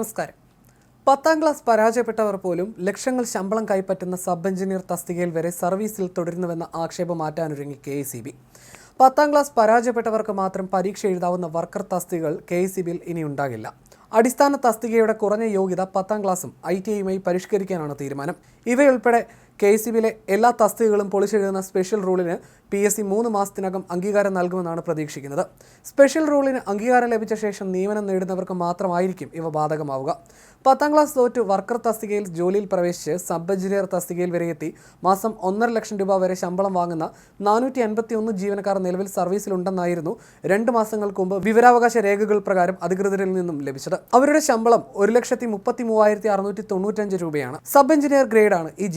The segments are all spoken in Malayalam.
നമസ്കാരം. പത്താം ക്ലാസ് പരാജയപ്പെട്ടവർ പോലും ലക്ഷങ്ങൾ ശമ്പളം കൈപ്പറ്റുന്ന സബ് എഞ്ചിനീയർ തസ്തികയിൽ വരെ സർവീസിൽ തുടരുന്നുവെന്ന ആക്ഷേപം മാറ്റാനൊരുങ്ങി കെ എ സി ബി. പത്താം ക്ലാസ് പരാജയപ്പെട്ടവർക്ക് മാത്രം പരീക്ഷ എഴുതാവുന്ന വർക്കർ തസ്തികകൾ കെ എ സി ബിയിൽ ഇനി ഉണ്ടാകില്ല. അടിസ്ഥാന തസ്തികയുടെ കുറഞ്ഞ യോഗ്യത പത്താം ക്ലാസും ഐ ടി ഐയുമായി പരിഷ്കരിക്കാനാണ് തീരുമാനം. ഇവയുൾപ്പെടെ കെ സി ബിയിലെ എല്ലാ തസ്തികകളും പൊളിച്ചെഴുതുന്ന സ്പെഷ്യൽ റൂളിന് പി എസ് സി മൂന്ന് മാസത്തിനകം അംഗീകാരം നൽകുമെന്നാണ് പ്രതീക്ഷിക്കുന്നത്. സ്പെഷ്യൽ റൂളിന് അംഗീകാരം ലഭിച്ച ശേഷം നിയമനം നേടുന്നവർക്ക് മാത്രമായിരിക്കും ഇവ ബാധകമാവുക. പത്താം ക്ലാസ് തോറ്റ് വർക്കർ തസ്തികയിൽ ജോലിയിൽ പ്രവേശിച്ച് സബ് എഞ്ചിനീയർ തസ്തികയിൽ വരെ എത്തി മാസം ഒന്നര ലക്ഷം രൂപ വരെ ശമ്പളം വാങ്ങുന്ന നാനൂറ്റി അൻപത്തി ഒന്ന് ജീവനക്കാർ നിലവിൽ സർവീസിലുണ്ടെന്നായിരുന്നു രണ്ട് മാസങ്ങൾക്ക് മുമ്പ് വിവരാവകാശ രേഖകൾ പ്രകാരം അധികൃതരിൽ നിന്നും ലഭിച്ചത്. അവരുടെ ശമ്പളം ഒരു ലക്ഷത്തി മുപ്പത്തി മൂവായിരത്തി അറുന്നൂറ്റി തൊണ്ണൂറ്റഞ്ച് രൂപയാണ്. സബ് എഞ്ചിനീയർ ഗ്രേഡാണ് ഈ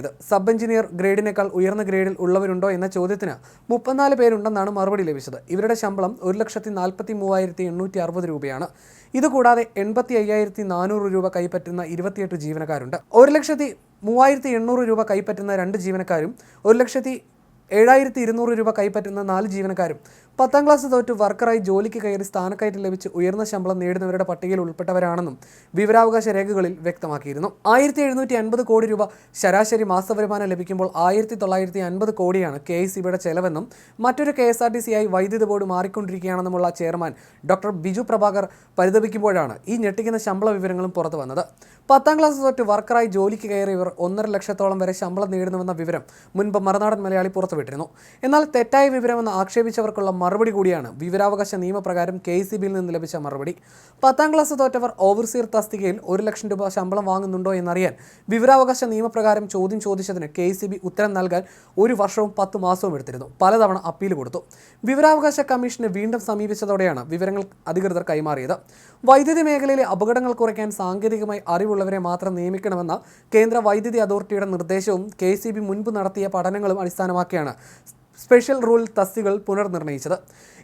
ജീവനക്കാരുടേത് സബ് എഞ്ചിനീയർ ഗ്രേഡിനേക്കാൾ ഉയർന്ന ഗ്രേഡിൽ ഉള്ളവരുണ്ടോ എന്ന ചോദ്യത്തിന് മുപ്പത്തിനാല് പേരുണ്ടെന്നാണ് മറുപടി ലഭിച്ചത്. ഇവരുടെ ശമ്പളം ഒരു ലക്ഷത്തി നാൽപ്പത്തി മൂവായിരത്തി എണ്ണൂറ്റി അറുപത് രൂപയാണ്. ഇതുകൂടാതെ എൺപത്തി അയ്യായിരത്തി നാനൂറ് രൂപ കൈപ്പറ്റുന്ന ഇരുപത്തിയെട്ട് ജീവനക്കാരുണ്ട്. ഒരു ലക്ഷത്തി മൂവായിരത്തി എണ്ണൂറ് രൂപ കൈപ്പറ്റുന്ന രണ്ട് ജീവനക്കാരും ഒരു ലക്ഷത്തി ഏഴായിരത്തി ഇരുന്നൂറ് രൂപ കൈപ്പറ്റുന്ന നാല് ജീവനക്കാരും പത്താം ക്ലാസ് തോറ്റ് വർക്കറായി ജോലിക്ക് കയറി സ്ഥാനക്കയറ്റം ലഭിച്ച് ഉയർന്ന ശമ്പളം നേടുന്നവരുടെ പട്ടികയിൽ ഉൾപ്പെട്ടവരാണെന്നും വിവരാവകാശ രേഖകളിൽ വ്യക്തമാക്കിയിരുന്നു. ആയിരത്തി എഴുന്നൂറ്റി അൻപത് കോടി രൂപ ശരാശരി മാസവരുമാനം ലഭിക്കുമ്പോൾ ആയിരത്തി തൊള്ളായിരത്തി അൻപത് കോടിയാണ് കെ എസ് ചെലവെന്നും മറ്റൊരു K S R T C ആയി വൈദ്യുതി ബോർഡ് മാറിക്കൊണ്ടിരിക്കുകയാണെന്നുമുള്ള ചെയർമാൻ ഡോക്ടർ ബിജു പ്രഭാകർ പരിതപിക്കുമ്പോഴാണ് ഈ ഞെട്ടിക്കുന്ന ശമ്പള വിവരങ്ങളും പുറത്തു വന്നത്. പത്താം ക്ലാസ് തൊട്ട് വർക്കറായി ജോലിക്ക് കയറിയവർ ഒന്നര ലക്ഷത്തോളം വരെ ശമ്പളം നേടുന്നുവെന്ന വിവരം മുൻപ് മറുനാടൻ മലയാളി പുറത്തുവിട്ടിരുന്നു എന്നാൽ തെറ്റായ വിവരമെന്ന് ആക്ഷേപിച്ചവർക്കുള്ള മറുപടി കൂടിയാണ് വിവരാവകാശ നിയമപ്രകാരം കെ സി ബിയിൽ നിന്ന് ലഭിച്ച മറുപടി. പത്താം ക്ലാസ് തോറ്റവർ ഓവർസീർ തസ്തികയിൽ ഒരു ലക്ഷം രൂപ ശമ്പളം വാങ്ങുന്നുണ്ടോ എന്നറിയാൻ വിവരാവകാശ നിയമപ്രകാരം ചോദ്യം ചോദിച്ചതിന് കെ സി ബി ഉത്തരം നൽകാൻ ഒരു വർഷവും പത്ത് മാസവും എടുത്തിരുന്നു. പലതവണ അപ്പീൽ കൊടുത്തു. വിവരാവകാശ കമ്മീഷനെ വീണ്ടും സമീപിച്ചതോടെയാണ് വിവരങ്ങൾ അധികൃതർ കൈമാറിയത്. വൈദ്യുതി മേഖലയിലെ അപകടങ്ങൾ കുറയ്ക്കാൻ സാങ്കേതികമായി അറിവുള്ളവരെ മാത്രം നിയമിക്കണമെന്ന കേന്ദ്ര വൈദ്യുതി അതോറിറ്റിയുടെ നിർദ്ദേശവും കെ മുൻപ് നടത്തിയ പഠനങ്ങളും അടിസ്ഥാനമാക്കിയാണ് സ്പെഷ്യൽ റൂൾ തസ്തികൾ പുനർനിർണയിച്ചത്.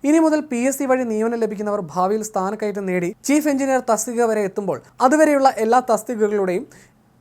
ഇനി മുതൽ പി എസ് സി വഴി നിയമനം ലഭിക്കുന്നവർ ഭാവിയിൽ സ്ഥാനക്കയറ്റം നേടി ചീഫ് എഞ്ചിനീയർ തസ്തിക വരെ എത്തുമ്പോൾ അതുവരെയുള്ള എല്ലാ തസ്തികകളുടെയും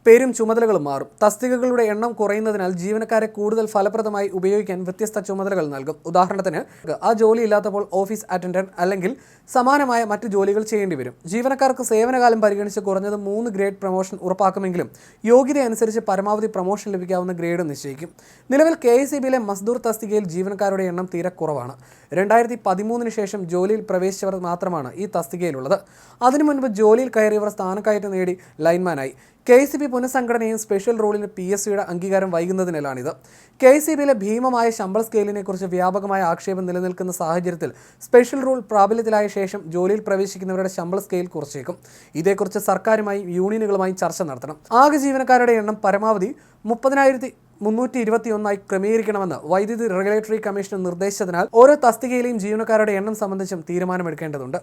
പേരും ചുമതലകളും മാറും. തസ്തികകളുടെ എണ്ണം കുറയുന്നതിനാൽ ജീവനക്കാരെ കൂടുതൽ ഫലപ്രദമായി ഉപയോഗിക്കാൻ വ്യത്യസ്ത ചുമതലകൾ നൽകും. ഉദാഹരണത്തിന് ആ ജോലി ഇല്ലാത്തപ്പോൾ ഓഫീസ് അറ്റൻഡന്റ് അല്ലെങ്കിൽ സമാനമായ മറ്റ് ജോലികൾ ചെയ്യേണ്ടി വരും. ജീവനക്കാർക്ക് സേവനകാലം പരിഗണിച്ച് കുറഞ്ഞത് മൂന്ന് ഗ്രേഡ് പ്രൊമോഷൻ ഉറപ്പാക്കുമെങ്കിലും യോഗ്യത അനുസരിച്ച് പരമാവധി പ്രൊമോഷൻ ലഭിക്കാവുന്ന ഗ്രേഡ് നിശ്ചയിക്കും. നിലവിൽ കെ എസ് ബിയിലെ മസ്ദൂർ തസ്തികയിൽ ജീവനക്കാരുടെ എണ്ണം തീരെ കുറവാണ്. രണ്ടായിരത്തി പതിമൂന്നിന് ശേഷം ജോലിയിൽ പ്രവേശിച്ചവർ മാത്രമാണ് ഈ തസ്തികയിലുള്ളത്. അതിനു മുൻപ് ജോലിയിൽ കയറിയവർ സ്ഥാനക്കയറ്റം നേടി ലൈൻമാനായി. കെ സി ബി പുനഃസംഘടനയും സ്പെഷ്യൽ റൂളിന് പി എസ് സിയുടെ അംഗീകാരം വൈകുന്നതിനാലാണിത്. കെ സി ബിയിലെ ഭീമമായ ശമ്പള സ്കെയിലിനെക്കുറിച്ച് വ്യാപകമായ ആക്ഷേപം നിലനിൽക്കുന്ന സാഹചര്യത്തിൽ സ്പെഷ്യൽ റൂൾ പ്രാബല്യത്തിലായ ശേഷം ജോലിയിൽ പ്രവേശിക്കുന്നവരുടെ ശമ്പള സ്കെയിൽ കുറച്ചേക്കും. ഇതേക്കുറിച്ച് സർക്കാരുമായും യൂണിയനുകളുമായും ചർച്ച നടത്തണം. ആകെ ജീവനക്കാരുടെ എണ്ണം പരമാവധി മുപ്പതിനായിരത്തി മുന്നൂറ്റി ഇരുപത്തി ഒന്നായി ക്രമീകരിക്കണമെന്ന് വൈദ്യുതി റെഗുലേറ്ററി കമ്മീഷൻ നിർദ്ദേശിച്ചതിനാൽ ഓരോ തസ്തികയിലെയും ജീവനക്കാരുടെ എണ്ണം സംബന്ധിച്ചും തീരുമാനമെടുക്കേണ്ടതുണ്ട്.